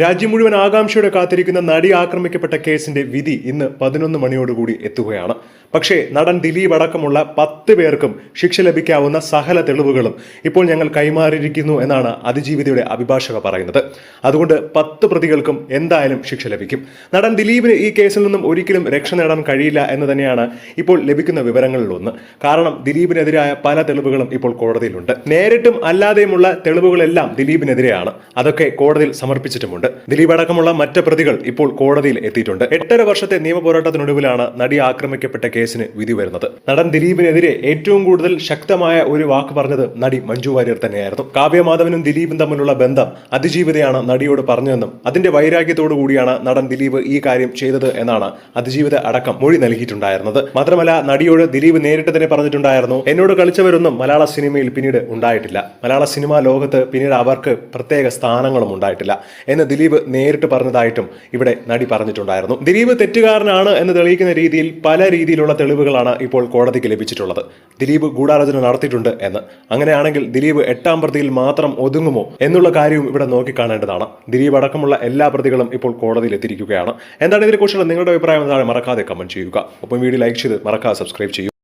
രാജ്യം മുഴുവൻ ആകാംക്ഷയോടെ കാത്തിരിക്കുന്ന നടി ആക്രമിക്കപ്പെട്ട കേസിന്റെ വിധി ഇന്ന് പതിനൊന്ന് മണിയോടുകൂടി എത്തുകയാണ്. പക്ഷേ നടൻ ദിലീപ് അടക്കമുള്ള പത്ത് പേർക്കും ശിക്ഷ ലഭിക്കാവുന്ന സഹല തെളിവുകളും ഇപ്പോൾ ഞങ്ങൾ കൈമാറിയിരിക്കുന്നു എന്നാണ് അതിജീവിതയുടെ അഭിഭാഷക പറയുന്നത്. അതുകൊണ്ട് പത്ത് പ്രതികൾക്കും എന്തായാലും ശിക്ഷ ലഭിക്കും. നടൻ ദിലീപിന് ഈ കേസിൽ നിന്നും ഒരിക്കലും രക്ഷ നേടാൻ കഴിയില്ല എന്ന് തന്നെയാണ് ഇപ്പോൾ ലഭിക്കുന്ന വിവരങ്ങളിലൊന്ന്. കാരണം ദിലീപിനെതിരായ പല തെളിവുകളും ഇപ്പോൾ കോടതിയിലുണ്ട്. നേരിട്ടും അല്ലാതെയുമുള്ള തെളിവുകളെല്ലാം ദിലീപിനെതിരെയാണ്. അതൊക്കെ കോടതിയിൽ സമർപ്പിച്ചിട്ടുമുണ്ട്. ദിലീപ് അടക്കമുള്ള മറ്റ് പ്രതികൾ ഇപ്പോൾ കോടതിയിൽ എത്തിയിട്ടുണ്ട്. എട്ടര വർഷത്തെ നിയമ പോരാട്ടത്തിനൊടുവിലാണ് നടി ആക്രമിക്കപ്പെട്ട കേസിന് വിധി വരുന്നത്. നടൻ ദിലീപിനെതിരെ ഏറ്റവും കൂടുതൽ ശക്തമായ ഒരു വാക്ക് പറഞ്ഞത് നടി മഞ്ജു വാര്യർ തന്നെയായിരുന്നു. കാവ്യമാധവനും ദിലീപും തമ്മിലുള്ള ബന്ധം അതിജീവിതയാണ് നടിയോട് പറഞ്ഞതെന്നും അതിന്റെ വൈരാഗ്യത്തോടു കൂടിയാണ് നടൻ ദിലീപ് ഈ കാര്യം ചെയ്തത് എന്നാണ് അതിജീവിത അടക്കം മൊഴി നൽകിയിട്ടുണ്ടായിരുന്നത്. മാത്രമല്ല നടിയോട് ദിലീപ് നേരിട്ട് തന്നെ പറഞ്ഞിട്ടുണ്ടായിരുന്നു. എന്നോട് കളിച്ചവരൊന്നും മലയാള സിനിമയിൽ പിന്നീട് ഉണ്ടായിട്ടില്ല. മലയാള സിനിമാ ലോകത്ത് പിന്നീട് അവർക്ക് പ്രത്യേക സ്ഥാനങ്ങളും ഉണ്ടായിട്ടില്ല എന്ന് ദിലീപ് നേരിട്ട് പറഞ്ഞതായിട്ടും ഇവിടെ നടി പറഞ്ഞിട്ടുണ്ടായിരുന്നു. ദിലീപ് തെറ്റുകാരനാണ് എന്ന് തെളിയിക്കുന്ന രീതിയിൽ പല രീതിയിലുള്ള തെളിവുകളാണ് ഇപ്പോൾ കോടതിക്ക് ലഭിച്ചിട്ടുള്ളത്. ദിലീപ് ഗൂഢാലോചന നടത്തിയിട്ടുണ്ട് എന്ന്. അങ്ങനെയാണെങ്കിൽ ദിലീപ് എട്ടാം പ്രതിയിൽ മാത്രം ഒതുങ്ങുമോ എന്നുള്ള കാര്യവും ഇവിടെ നോക്കിക്കാണേണ്ടതാണ്. ദിലീപ് അടക്കമുള്ള എല്ലാ പ്രതികളും ഇപ്പോൾ കോടതിയിൽ എത്തിയിരിക്കുകയാണ്. എന്താണ് ഇതിനെക്കുറിച്ചുള്ള നിങ്ങളുടെ അഭിപ്രായം എന്താണ് മറക്കാതെ കമന്റ് ചെയ്യുക. ഒപ്പം വീഡിയോ ലൈക്ക് ചെയ്ത് മറക്കാതെ സബ്സ്ക്രൈബ് ചെയ്യൂ